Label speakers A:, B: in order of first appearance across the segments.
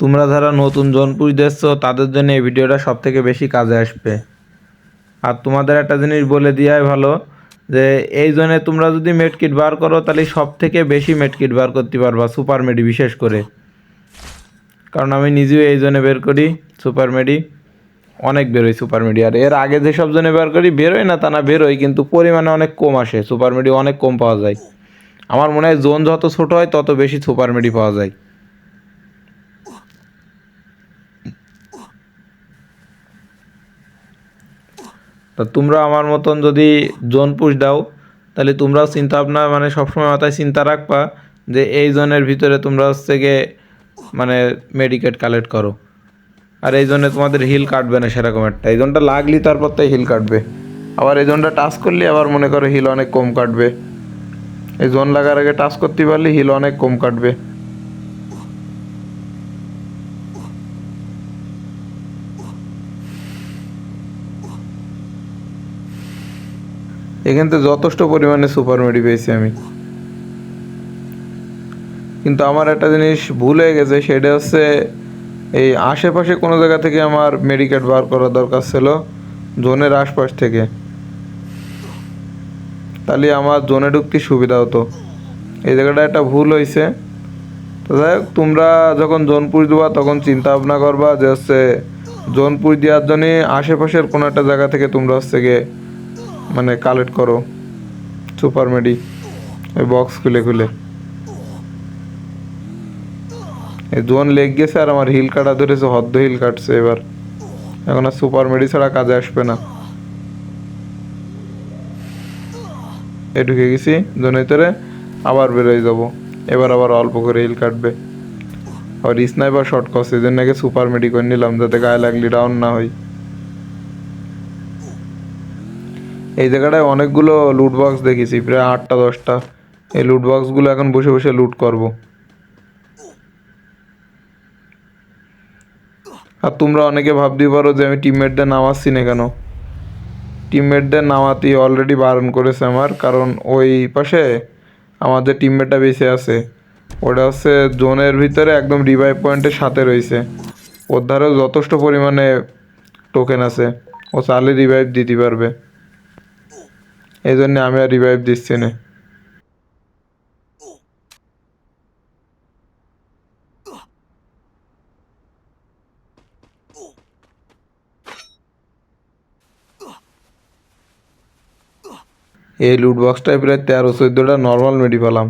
A: তোমরা যারা নতুন জোনপুর দেখছ, তাদের জন্য এই ভিডিওটা সব থেকে বেশি কাজে আসবে। আর তোমাদের একটা জিনিস বলে দেওয়াই ভালো, যে এই জন্য তোমরা যদি মেডকিট বার করো, তাহলে সব থেকে বেশি মেডকিট বার করতে পারবা, সুপার মেডি বিশেষ করে। কারণ আমি নিজেও এই জন্য বের করি, সুপার মেডি, অনেক বেরোয় সুপার মেডি। আর এর আগে যেসব জনে বের করি, বেরোয় না তা না, বেরোয়, কিন্তু পরিমাণে অনেক কম আসে, সুপার মেডি অনেক কম পাওয়া যায়। আমার মনে হয় জোন যত ছোট হয়, তত বেশি সুপার মেডি পাওয়া যায়। তা তোমরা আমার মতন যদি জোন পুশ দাও, তাহলে তোমরাও চিন্তা ভাবনা মানে সবসময় মাথায় চিন্তা রাখবা যে এই জোনের ভিতরে তোমরা হচ্ছে গিয়ে মানে মেডিকেট কালেক্ট করো। আর এই জন্য তোমাদের হিল কাটবে না সেরকম একটা। এই জোনটা লাগলি, তারপর তাই হিল কাটবে। আবার এই জোনটা টাচ করলে, আবার মনে করো হিল অনেক কম কাটবে। এই জোন লাগার আগে টাচ করতে পারলে হিল অনেক কম কাটবে। এখান থেকে যথেষ্ট পরিমাণে সুপার মেডি পেয়েছি আমি। কিন্তু আমার একটা জিনিস ভুল হয়ে গেছে, সেটা হচ্ছে এই আশেপাশে কোনো জায়গা থেকে আমার মেডিকেট বার করা দরকার ছিল, জোনের আশপাশ থেকে। তাহলে আমার জোনে ঢুকতে সুবিধা হতো। এই জায়গাটা একটা ভুল হয়েছে। তো যাই হোক, তোমরা যখন জোনপুর দেবা, তখন চিন্তা ভাবনা করবা যে হচ্ছে জোনপুর দেওয়ার জন্যে আশেপাশের কোনো একটা জায়গা থেকে তোমরা হচ্ছে গিয়ে মানে কালেক্ট করো সুপার মেডি ওই বক্স খুলে খুলে। এই জোন লেগ গেছে আর আমার হিল কাটা ধরেছে, হদ্দ হিল কাটছে এবার। এখন আর সুপার মেডি ছাড়া কাজে আসবে না। এ ঢুকে গেছি জোনের ভিতরে, আবার বেরোয় যাব। এবার আবার অল্প করে হিল কাটবে। আর স্নাইপার শর্ট কস জন্য আগে সুপার মেডি করে নিলাম, যাতে গায়ে লাগলি ডাউন না হয়। এই জায়গাটায় অনেকগুলো লুট বক্স দেখেছি, প্রায় আটটা, দশটা। এই লুট বক্সগুলো এখন বসে বসে লুট করব। আর তোমরা অনেকে ভাবতে পারো যে আমি টিমমেটদের নামাচ্ছি না কেন? টিমমেটদের নামাতে অলরেডি বারণ করেছে আমার, কারণ ওই পাশে আমাদের টিমমেটটা বেঁচে আছে। ওটা হচ্ছে জোনের ভিতরে একদম রিভাইভ পয়েন্টের সাথে রয়েছে। ওর ধারেও যথেষ্ট পরিমাণে টোকেন আছে। ও চালে রিভাইভ দিতে পারবে। এই জন্য আমি আর রিভাইভ দিচ্ছি না। এই লুট বক্সটায় প্রায় তেরো, চোদ্দোটা নর্মাল মেডি পেলাম।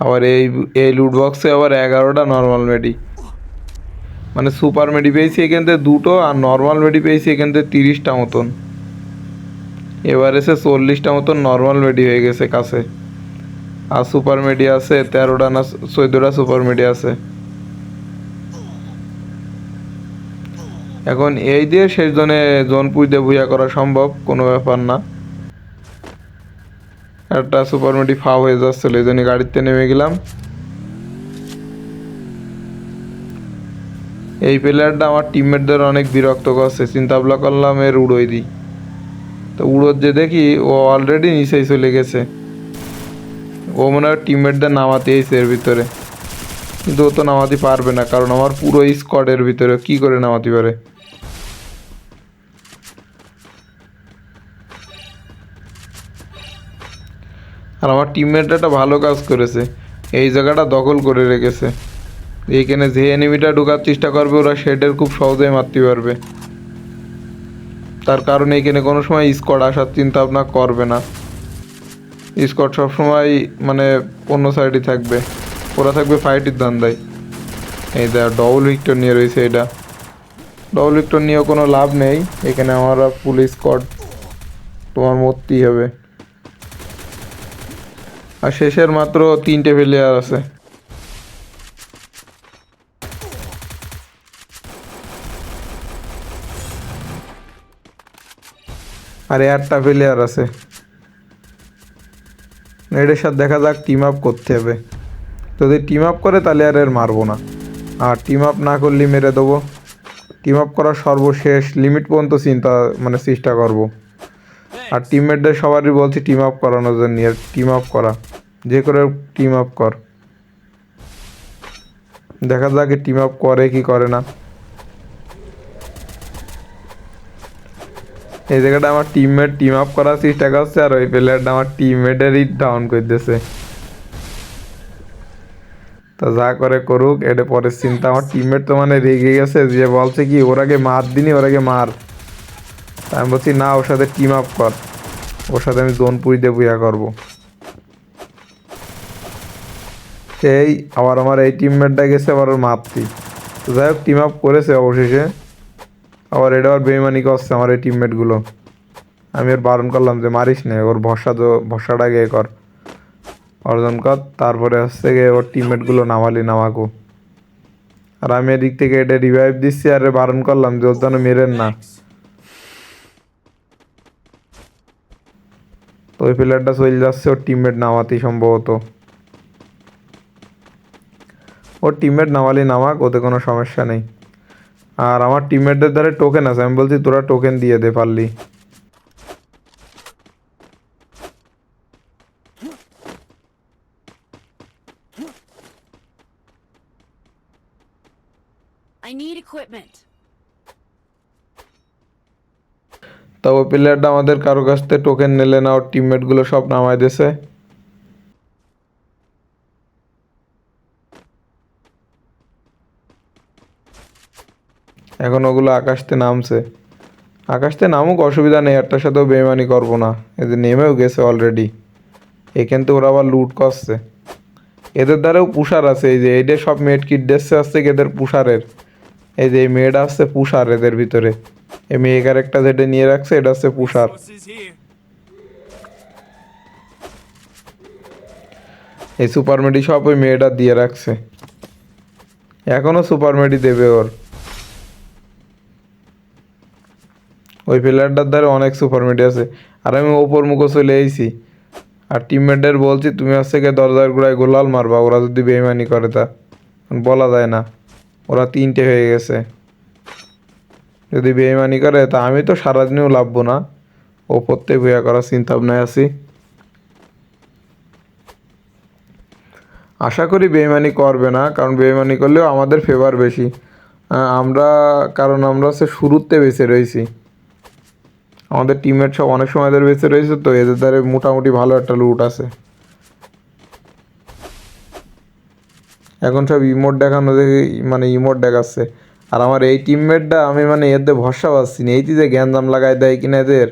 A: আবার এই এই লুট বক্সে আবার এগারোটা নর্মাল মেডি মানে সুপার মেডি পেয়েছি এখান থেকে দুটো আর নর্মাল মেডি পেয়েছি এখান থেকে তিরিশটা মতন। এবার এসে চল্লিশটা মতন নর্মাল মেডি হয়ে গেছে কাছে। আর সুপার মেডি আছে, তেরোটা না চোদ্দোটা সুপার মেডি আছে। এখন এই দিয়ে শেষ জনে জোন পুজতে ভুইয়া করা সম্ভব, কোনো ব্যাপার না। একটা সুপার মেডি ফা হয়ে যাচ্ছিল, এই জন্য গাড়িতে নেমে গেলাম। এই প্লেয়ারটা আমার টিমমেটদের অনেক বিরক্ত করছে। চিন্তা ভাবনা করলাম, এর উড়োই দিই। তো উড়োর যে দেখি, ও অলরেডি নিচেই চলে গেছে। ও মনে হয় টিমমেটদের নামাতে এসে এর ভিতরে। কিন্তু ও তো নামাতে পারবে না, কারণ আমার পুরো স্কোয়াডের ভিতরে, কি করে নামাতে পারে? আর আমার টিমমেট একটা ভালো কাজ করেছে। এই জায়গাটা দখল করে রেখেছে। এইখানে যে এনিমিটা ঢোকার চেষ্টা করবে, ওরা শেডের খুব সহজেই মারতে পারবে। তার কারণে এখানে কোনো সময় স্কট আসার চিন্তা ভাবনা করবে না। স্কট সবসময় মানে অন্য সাইডে থাকবে। ওরা থাকবে ফাইটের ধান্দায়। এই দেখ ডবল ভিক্টর নিয়ে রয়েছে এটা। ডবল ভিক্টর নিয়েও কোনো লাভ নেই। এখানে আমরা ফুল স্কট তোমার মরতেই হবে। আর শেষের মাত্র তিনটে প্লেয়ার আছে। আর আটটা প্লেয়ার আছে। এটার সাথে দেখা যাক টিম আপ করতে হবে। যদি টিম আপ করে তাহলে আর এর মারবো না। আর টিম আপ না করলে মেরে দেবো। টিম আপ করার সর্বশেষ লিমিট পর্যন্ত চিন্তা মানে চেষ্টা করব। আর টিমমেটদের সবারই বলছি টিম আপ করানোর জন্য, আর টিম আপ করা। যে করে টিম আপ কর। দেখা যাক টিম আপ করে কি করে না। এই জায়গাটা আমার টিমমেট টিম আপ করার চেষ্টা করছে আর ওই প্লেয়ারটা আমার টিমমেটেরই ডাউন করে দিয়েছে যা করে করুক, এটা পরের চিন্তা। আমার টিমমেট তো মানে রেগে গেছে, যে বলছে কি, ওর আগে মার দিনি, ওর আগে মার। আমি বলছি, না, ওর সাথে টিম আপ কর। ওর সাথে আমি জোন পুইতে বুয়া করব। সেই আবার আমার এই টিমমেটটা গেছে, আবার ওর মারতি। যাই হোক টিম আপ করেছে অবশেষে। আবার এটা আবার বেইমানি করছে আমার এই টিমমেটগুলো আমি ওর বারণ করলাম যে মারিস না, ওর ভরসা তো, ভরসাটা গিয়ে কর? অর্জন কর, তারপরে হচ্ছে গিয়ে ওর টিমমেটগুলো নামালি, নামাকো। আর আমি এদিক থেকে এটা রিভাইভ দিচ্ছি আর বারণ করলাম যে ওর যেন মেরেন না। তো ওই প্লেয়ারটা চলে যাচ্ছে ওর টিমমেট নামাতেই সম্ভবত। ওর টিমমেট নামালি, নামাক, ওতে কোনো সমস্যা নেই। আর আমার টিমমেটদের দ্বারা টোকেন আছে। আমি বলছি তোরা টোকেন দিয়ে দে পারলি। তা ওই প্লেয়ারটা আমাদের কারও কাছ থেকে টোকেন নিলে না ওর টিমমেটগুলো সব নামায় দিয়েছে এখন ওগুলো আকাশতে নামছে। আকাশতে নামুক, অসুবিধা নেই, একটার সাথেও বেমানি করব না। এদের নেমেও গেছে অলরেডি এখান থেকে ওরা আবার লুট করছে। এদের দ্বারাও পুষার আছে, এই যে এইটা সব মেড কিট ডেসছে আসছে এদের পুষারের? এই যে মেয়েটা আসছে পুষার এদের ভিতরে। এই মেয়ে ক্যারেক্টার যেটা নিয়ে রাখছে, এটা হচ্ছে পুষার। এই সুপার মেডি সব ওই মেয়েটা দিয়ে রাখছে। এখনও সুপার মেডি দেবে ওর। ওই প্লেয়ারটার দ্বারা অনেক সুপার মেডি আছে। আর আমি ওপর মুখো চলে এসেছি আর টিমমেটদের বলছি, তুমি হচ্ছে গিয়ে দরজার গোড়ায় গোলাল মারবা, ওরা যদি বেইমানি করে তা। বলা যায় না। ওরা তিনটে হয়ে গেছে। যদি বেইমানি করে, তা আমি তো সারাদিনেও লাভবো না। থেকে ভুয়া করার চিন্তা ভাবনায় আছি। আশা করি বেইমানি করবে না, কারণ বেইমানি করলেও আমাদের ফেভার বেশি। আমরা, কারণ আমরা হচ্ছে শুরুতে বেঁচে রয়েছি। আমাদের টিমমেট সব অনেক সময় এদের বেঁচে রয়েছে তো এদের দ্বারা মোটামুটি ভালো একটা লুট আছে। এখন সব ইমোট দেখানো দেখে মানে ইমোট দেখাচ্ছে। আর আমার এই টিমমেটটা আমি মানে এদের ভরসা পাচ্ছি না। এই যে জ্ঞানদাম লাগাই দেয় কিনা এদের।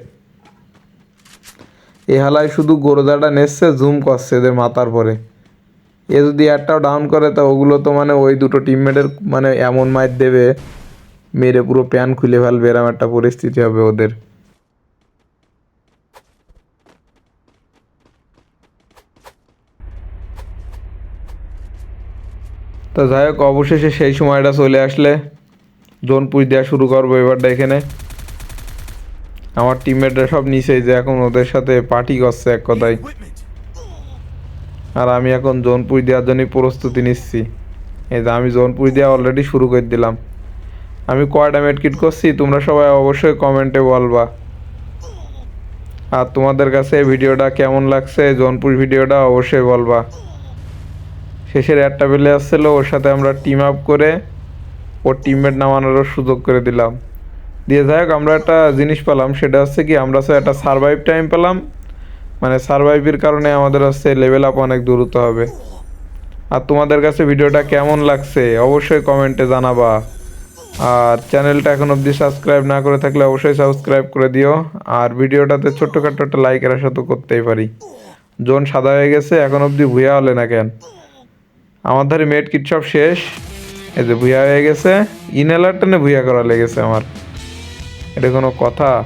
A: এ হালায় শুধু গোরদাটা নেচ্ছে জুম করছে এদের মাথার পরে। এ যদি একটাও ডাউন করে, তা ওগুলো তো মানে ওই দুটো টিমমেটের মানে এমন মাইর দেবে। মেরে পুরো প্যান খুলে ফেলবে, এরম একটা পরিস্থিতি হবে ওদের। তো যাই হোক, অবশেষে সেই সময়টা চলে আসলে। জোন পুষ দেওয়া শুরু করব এবারটা এখানে। আমার টিমমেটরা সব নিচেই যে এখন ওদের সাথে পার্টি করছে এক কথায়। আর আমি এখন জোনপুর দেওয়ার জন্যই প্রস্তুতি নিচ্ছি। এই যে আমি জোন জোনপুর দেওয়া অলরেডি শুরু করে দিলাম। আমি কয়টা মেডকিট করছি? তোমরা সবাই অবশ্যই কমেন্টে বলবা। আর তোমাদের কাছে ভিডিওটা কেমন লাগছে? জোনপুর ভিডিওটা অবশ্যই বলবা। শেষের একটা বেলে আসছিল, ওর সাথে আমরা টিম আপ করে ওর টিমমেট নামানোরও সুযোগ করে দিলাম। দিয়ে যাই হোক, আমরা একটা জিনিস পেলাম, সেটা হচ্ছে কি, আমরা হচ্ছে একটা সারভাইভ টাইম পেলাম। মানে সারভাইভের কারণে আমাদের হচ্ছে লেভেল আপ অনেক দ্রুত হবে। আর তোমাদের কাছে ভিডিওটা কেমন লাগছে, অবশ্যই কমেন্টে জানাবা। আর চ্যানেলটা এখন অবধি সাবস্ক্রাইব না করে থাকলে অবশ্যই সাবস্ক্রাইব করে দিও। আর ভিডিওটাতে ছোট্টখাট্ট একটা লাইকের আশা তো করতেই পারি। জোন সাদা হয়ে গেছে, এখন অবধি ভুয়া হলে না কেন? আমার ধারে মেড কিট সব শেষ। এই যে ভুয়া হয়ে গেছে। ইনহেলার টেনে ভুয়া করা লেগেছে আমার। এটা কোনো কথা।